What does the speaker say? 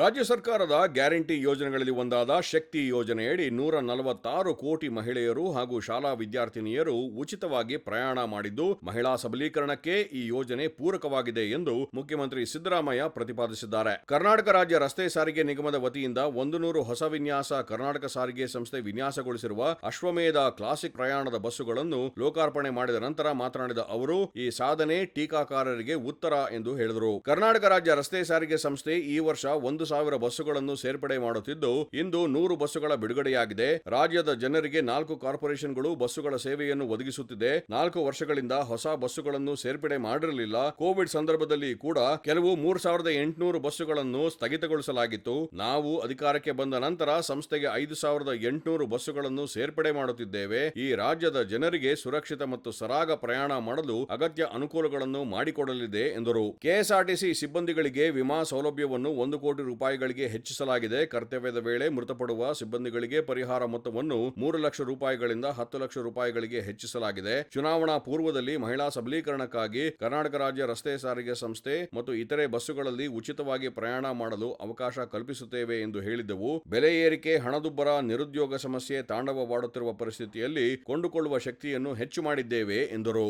ರಾಜ್ಯ ಸರ್ಕಾರದ ಗ್ಯಾರಂಟಿ ಯೋಜನೆಗಳಲ್ಲಿ ಒಂದಾದ ಶಕ್ತಿ ಯೋಜನೆಯಡಿ ನೂರ ನಲವತ್ತಾರು ಕೋಟಿ ಮಹಿಳೆಯರು ಹಾಗೂ ಶಾಲಾ ವಿದ್ಯಾರ್ಥಿನಿಯರು ಉಚಿತವಾಗಿ ಪ್ರಯಾಣ ಮಾಡಿದ್ದು, ಮಹಿಳಾ ಸಬಲೀಕರಣಕ್ಕೆ ಈ ಯೋಜನೆ ಪೂರಕವಾಗಿದೆ ಎಂದು ಮುಖ್ಯಮಂತ್ರಿ ಸಿದ್ದರಾಮಯ್ಯ ಪ್ರತಿಪಾದಿಸಿದ್ದಾರೆ. ಕರ್ನಾಟಕ ರಾಜ್ಯ ರಸ್ತೆ ಸಾರಿಗೆ ನಿಗಮದ ವತಿಯಿಂದ ಒಂದು ನೂರು ಹೊಸ ವಿನ್ಯಾಸ ಕರ್ನಾಟಕ ಸಾರಿಗೆ ಸಂಸ್ಥೆ ವಿನ್ಯಾಸಗೊಳಿಸಿರುವ ಅಶ್ವಮೇಧ ಕ್ಲಾಸಿಕ್ ಪ್ರಯಾಣದ ಬಸ್ಸುಗಳನ್ನು ಲೋಕಾರ್ಪಣೆ ಮಾಡಿದ ನಂತರ ಮಾತನಾಡಿದ ಅವರು, ಈ ಸಾಧನೆ ಟೀಕಾಕಾರರಿಗೆ ಉತ್ತರ ಎಂದು ಹೇಳಿದರು. ಕರ್ನಾಟಕ ರಾಜ್ಯ ರಸ್ತೆ ಸಾರಿಗೆ ಸಂಸ್ಥೆ ಈ ವರ್ಷ ಒಂದು ಸಾವಿರ ಬಸ್ಸುಗಳನ್ನು ಸೇರ್ಪಡೆ ಮಾಡುತ್ತಿದ್ದು, ಇಂದು ನೂರು ಬಸ್ಸುಗಳ ಬಿಡುಗಡೆಯಾಗಿದೆ. ರಾಜ್ಯದ ಜನರಿಗೆ ನಾಲ್ಕು ಕಾರ್ಪೊರೇಷನ್ಗಳು ಬಸ್ಸುಗಳ ಸೇವೆಯನ್ನು ಒದಗಿಸುತ್ತಿದೆ. ನಾಲ್ಕು ವರ್ಷಗಳಿಂದ ಹೊಸ ಬಸ್ಸುಗಳನ್ನು ಸೇರ್ಪಡೆ ಮಾಡಿರಲಿಲ್ಲ. ಕೋವಿಡ್ ಸಂದರ್ಭದಲ್ಲಿ ಕೂಡ ಕೆಲವು ಮೂರು ಸಾವಿರದ ಎಂಟುನೂರು ಬಸ್ಸುಗಳನ್ನು ಸ್ಥಗಿತಗೊಳಿಸಲಾಗಿತ್ತು. ನಾವು ಅಧಿಕಾರಕ್ಕೆ ಬಂದ ನಂತರ ಸಂಸ್ಥೆಗೆ ಐದು ಸಾವಿರದ ಎಂಟುನೂರು ಬಸ್ಸುಗಳನ್ನು ಸೇರ್ಪಡೆ ಮಾಡುತ್ತಿದ್ದೇವೆ. ಈ ರಾಜ್ಯದ ಜನರಿಗೆ ಸುರಕ್ಷಿತ ಮತ್ತು ಸರಾಗ ಪ್ರಯಾಣ ಮಾಡಲು ಅಗತ್ಯ ಅನುಕೂಲಗಳನ್ನು ಮಾಡಿಕೊಡಲಿದೆ ಎಂದರು. ಕೆಎಸ್ಆರ್ಟಿಸಿ ಸಿಬ್ಬಂದಿಗಳಿಗೆ ವಿಮಾ ಸೌಲಭ್ಯವನ್ನು ಒಂದು ಕೋಟಿ ರೂಪಾಯಿಗಳಿಗೆ ಹೆಚ್ಚಿಸಲಾಗಿದೆ. ಕರ್ತವ್ಯದ ವೇಳೆ ಮೃತಪಡುವ ಸಿಬ್ಬಂದಿಗಳಿಗೆ ಪರಿಹಾರ ಮೊತ್ತವನ್ನು ಮೂರು ಲಕ್ಷ ರೂಪಾಯಿಗಳಿಂದ ಹತ್ತು ಲಕ್ಷ ರೂಪಾಯಿಗಳಿಗೆ ಹೆಚ್ಚಿಸಲಾಗಿದೆ. ಚುನಾವಣಾ ಪೂರ್ವದಲ್ಲಿ ಮಹಿಳಾ ಸಬಲೀಕರಣಕ್ಕಾಗಿ ಕರ್ನಾಟಕ ರಾಜ್ಯ ರಸ್ತೆ ಸಾರಿಗೆ ಸಂಸ್ಥೆ ಮತ್ತು ಇತರೆ ಬಸ್ಸುಗಳಲ್ಲಿ ಉಚಿತವಾಗಿ ಪ್ರಯಾಣ ಮಾಡಲು ಅವಕಾಶ ಕಲ್ಪಿಸುತ್ತೇವೆ ಎಂದು ಹೇಳಿದ್ದವು. ಬೆಲೆ ಏರಿಕೆ, ಹಣದುಬ್ಬರ, ನಿರುದ್ಯೋಗ ಸಮಸ್ಯೆ ತಾಂಡವವಾಡುತ್ತಿರುವ ಪರಿಸ್ಥಿತಿಯಲ್ಲಿ ಕೊಂಡುಕೊಳ್ಳುವ ಶಕ್ತಿಯನ್ನು ಹೆಚ್ಚು ಮಾಡಿದ್ದೇವೆ ಎಂದರು.